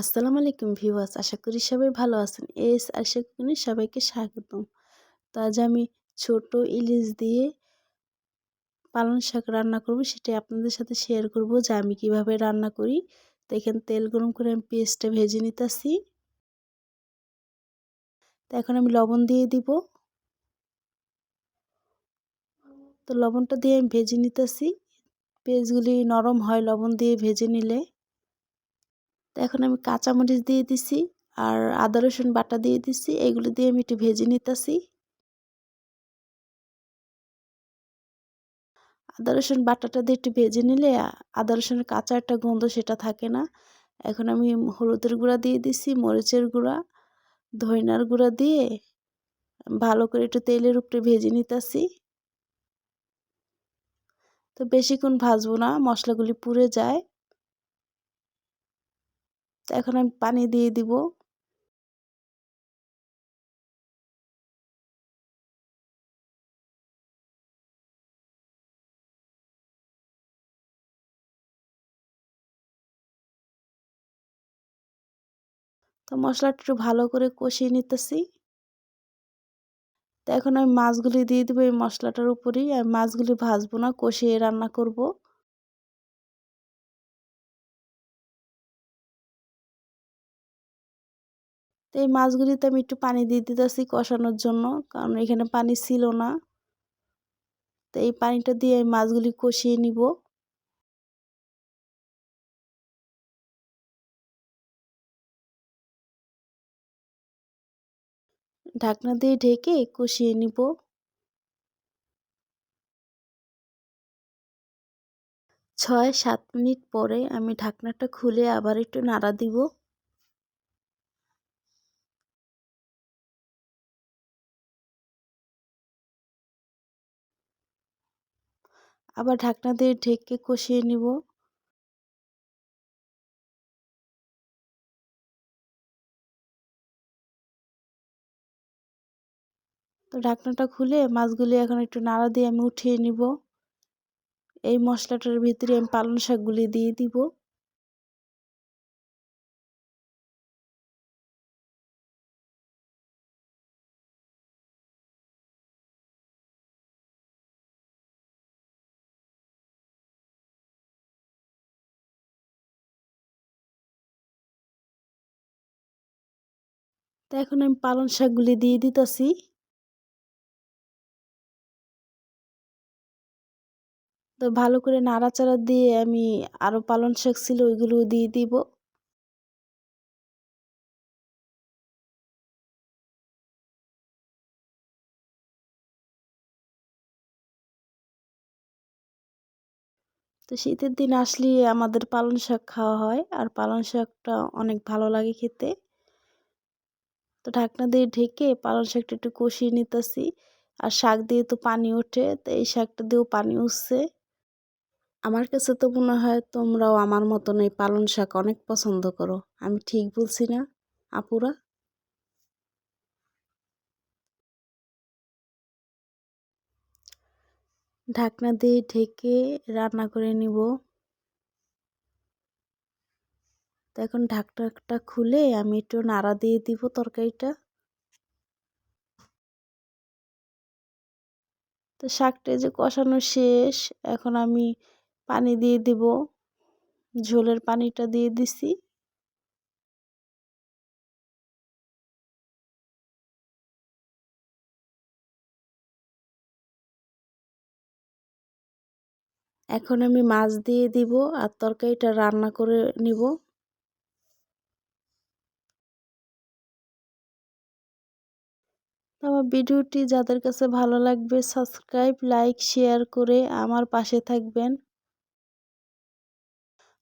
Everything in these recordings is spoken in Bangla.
আসসালামু আলাইকুম ভিউয়ার্স, আশা করি সবাই ভালো আছেন। এস, আশা করি সবাইকে স্বাগতম। তো আজ আমি ছোট ইলিশ দিয়ে পালং শাক রান্না করব, সেটাই আপনাদের সাথে শেয়ার করব যে আমি কীভাবে রান্না করি। তো এখানে তেল গরম করে আমি পেস্টটা ভেজে নিতেছি। তো এখন আমি লবণ দিয়ে দিব। তো লবণটা দিয়ে আমি ভেজে নিতেছি। পেঁয়াজগুলি নরম হয় লবণ দিয়ে ভেজে নিলে। তো এখন আমি কাঁচামরিচ দিয়ে দিছি আর আদা, রসুন বাটা দিয়ে দিছি। এগুলো দিয়ে আমি একটু ভেজে নিতেছি। আদা, রসুন বাটাটা দিয়ে একটু ভেজে নিলে আদা, রসুনের কাঁচা একটা গন্ধ সেটা থাকে না। এখন আমি হলুদের গুঁড়া দিয়ে দিছি, মরিচের গুঁড়া, ধইনার গুঁড়া দিয়ে ভালো করে একটু তেলের উপরে ভেজে নিতেছি। তো বেশিক্ষণ ভাজবো না, মশলাগুলি পুড়ে যায়। তো এখন আমি পানি দিয়ে দিব। তো মশলাটা একটু ভালো করে কষিয়ে নিতেছি। তো এখন আমি মাছগুলি দিয়ে দেবো এই মশলাটার উপরেই। আর মাছগুলি ভাজবো না, কষিয়ে রান্না করব। তো এই মাছগুলিতে আমি একটু পানি দিয়ে দিতেছি কষানোর জন্য, কারণ এখানে পানি ছিল না। তো এই পানিটা দিয়ে আমি মাছগুলি কষিয়ে নিব। ঢাকনা দিয়ে ঢেকে কষিয়ে নিব। ছয় সাত মিনিট পরে আমি ঢাকনাটা খুলে আবার একটু নাড়া দিব। আবার ঢাকনা দিয়ে ঢেকে কষিয়ে নিব। তো ঢাকনাটা খুলে মাছগুলি এখন একটু নাড়া দিয়ে আমি উঠিয়ে নিব। এই মশলাটার ভিতরে আমি পালং শাকগুলি দিয়ে দিব। তো এখন আমি পালং শাকগুলি দিয়ে দিতেছি। তো ভালো করে নাড়াচাড়া দিয়ে আমি আরও পালং শাক ছিল ওইগুলো দিয়ে দিব। তো শীতের দিন আসলে আমাদের পালং শাক খাওয়া হয় আর পালং শাকটা অনেক ভালো লাগে খেতে। তো ঢাকনা দিয়ে ঢেকে পালং শাকটা একটু কষিয়ে নিতেছি। আর শাক দিয়ে তো পানি ওঠে, তো এই শাকটা দিয়েও পানি উঠছে। আমার কাছে তো মনে হয় তোমরাও আমার মতন এই পালং শাক অনেক পছন্দ করো। আমি ঠিক বলছি না, আপুরা? ঢাকনা দিয়ে ঢেকে রান্না করে নিব তো এখন ঢাকনাটা খুলে আমি একটু নাড়া দিয়ে দিব তরকারিটা। তো শাকটা যে কষানো শেষ, এখন আমি পানি দিয়ে দিব। ঝোলের পানিটা দিয়ে দিছি। এখন আমি মাছ দিয়ে দিব আর তরকারিটা রান্না করে নিব। আমার ভিডিওটি যাদের কাছে ভালো লাগবে সাবস্ক্রাইব লাইক শেয়ার করে আমার পাশে থাকবেন।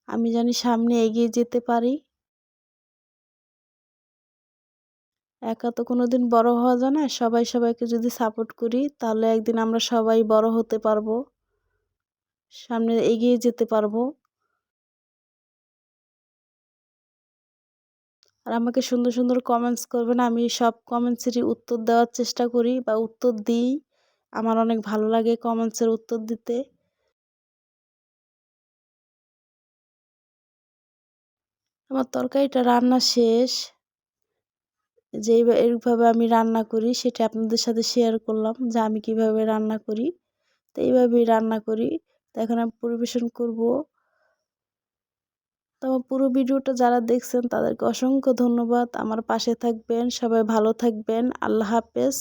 আমি জানি সামনে এগিয়ে যেতে পারি। একা তো কোনো দিন বড় হওয়া যায় না। সবাই সবাইকে যদি সাপোর্ট করি, তাহলে একদিন আমরা সবাই বড় হতে পারব। সামনে এগিয়ে যেতে পারব। আর আমাকে সুন্দর সুন্দর কমেন্টস করবেন। আমি সব কমেন্টসেরই উত্তর দেওয়ার চেষ্টা করি বা উত্তর দিই। আমার অনেক ভালো লাগে কমেন্টসের উত্তর দিতে। আমার তরকারিটা রান্না শেষ। যে এইভাবে আমি রান্না করি সেটা আপনাদের সাথে শেয়ার করলাম যে আমি কীভাবে রান্না করি। তো এইভাবেই রান্না করি। তো এখন আমি পরিবেশন করব। তো আমার পুরো ভিডিওটা যারা দেখছেন তাদেরকে অসংখ্য ধন্যবাদ। আমার পাশে থাকবেন, সবাই ভালো থাকবেন। আল্লাহ হাফেজ।